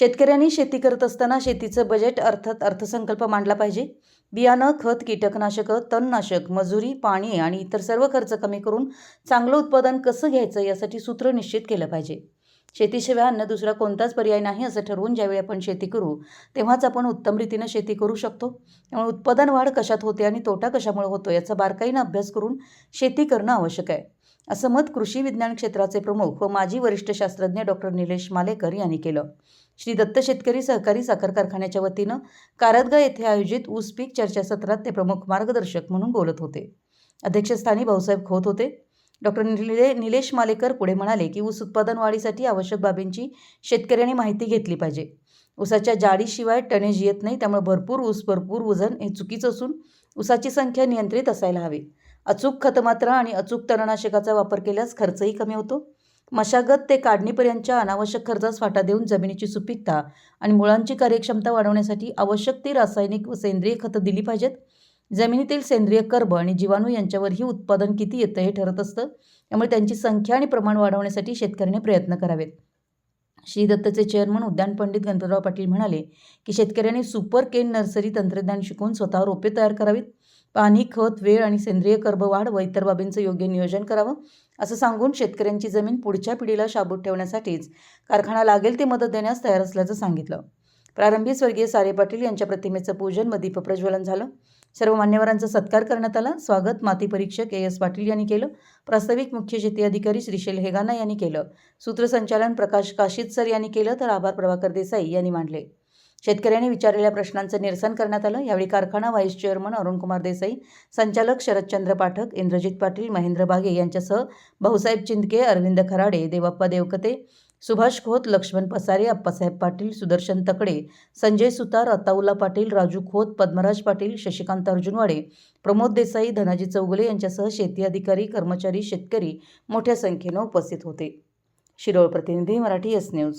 शेतकऱ्यांनी शेती करत असताना शेतीचं बजेट अर्थात अर्थसंकल्प मांडला पाहिजे. बियाणं खत कीटकनाशकं तणनाशक मजुरी पाणी आणि इतर सर्व खर्च कमी करून चांगलं उत्पादन कसं घ्यायचं यासाठी सूत्र निश्चित केलं पाहिजे. शेतीशिवाय अन्न दुसरा कोणताच पर्याय नाही असं ठरवून ज्यावेळी आपण शेती करू तेव्हाच आपण उत्तम रीतीनं शेती करू शकतो. त्यामुळे उत्पादन वाढ कशात होते आणि तोटा कशामुळे होतो याचा बारकाईनं अभ्यास करून शेती करणं आवश्यक आहे. असं मत कृषी विज्ञान क्षेत्राचे प्रमुख व माजी वरिष्ठ शास्त्रज्ञ डॉक्टर निलेश मालेकर यांनी केलं. श्री दत्त शेतकरी सहकारी साखर कारखान्याच्या वतीनं कारदगा येथे आयोजित ऊस पीक चर्चासत्रात ते प्रमुख मार्गदर्शक म्हणून बोलत होते. अध्यक्षस्थानी भाऊसाहेब खोत होते. डॉक्टर निले निलेश मालेकर पुढे म्हणाले की ऊस उत्पादन वाढीसाठी आवश्यक बाबींची शेतकऱ्यांनी माहिती घेतली पाहिजे. ऊसाच्या जाडीशिवाय टनेज येत नाही त्यामुळे भरपूर ऊस भरपूर वजन हे चुकीचं असून ऊसाची संख्या नियंत्रित असायला हवी. अचूक खतमात्रा आणि अचूक तणनाशकाचा वापर केल्यास खर्चही कमी होतो. मशागत ते काढणीपर्यंतच्या अनावश्यक खर्चास फाटा देऊन जमिनीची सुपीकता आणि मुळांची कार्यक्षमता वाढवण्यासाठी आवश्यक ती रासायनिक व सेंद्रिय खतं दिली पाहिजेत. जमिनीतील सेंद्रिय कर्ब आणि जीवाणू यांच्यावरही उत्पादन किती येतं हे ठरत असतं. त्यामुळे त्यांची संख्या आणि प्रमाण वाढवण्यासाठी शेतकऱ्याने प्रयत्न करावेत. श्री दत्तचे चेअरमन उद्यान पंडित गणपतराव पाटील म्हणाले की शेतकऱ्यांनी सुपर केन नर्सरी तंत्रज्ञान शिकून स्वतः रोपे तयार करावीत. पाणी खत वेळ आणि सेंद्रिय कर्ब वाढ व इतर बाबींचं योग्य नियोजन करावं असं सांगून शेतकऱ्यांची जमीन पुढच्या पिढीला शाबूत ठेवण्यासाठीच कारखाना लागेल ते मदत देण्यास तयार असल्याचं सांगितलं. प्रारंभी स्वर्गीय सारे पाटील यांच्या प्रतिमेचं पूजन व दीपप्रज्वलन झालं. सर्व मान्यवरांचा सत्कार करण्यात आला. स्वागत माती परीक्षक ए एस पाटील यांनी केलं. प्रास्ताविक मुख्य शेती अधिकारी श्रीशैल हेगाना यांनी केलं. सूत्रसंचालन प्रकाश काशीद सर यांनी केलं तर आभार प्रभाकर देसाई यांनी मांडले. शेतकऱ्यांनी विचारलेल्या प्रश्नांचं निरसन करण्यात आलं. यावेळी कारखाना व्हाईस चेअरमन अरुणकुमार देसाई संचालक शरदचंद्र पाठक इंद्रजित पाटील महेंद्र बागे यांच्यासह भाऊसाहेब चिंदके अरविंद खराडे देवप्पा देवकते सुभाष खोत लक्ष्मण पसारे अप्पासाहेब पाटील सुदर्शन तकडे संजय सुतार अताउल्ला पाटील राजू खोत पद्मराज पाटील शशिकांत अर्जुनवाडे प्रमोद देसाई धनाजी चौगुले यांच्यासह शेती अधिकारी कर्मचारी शेतकरी मोठ्या संख्येनं उपस्थित होते. शिरोळ प्रतिनिधी मराठी एस न्यूज.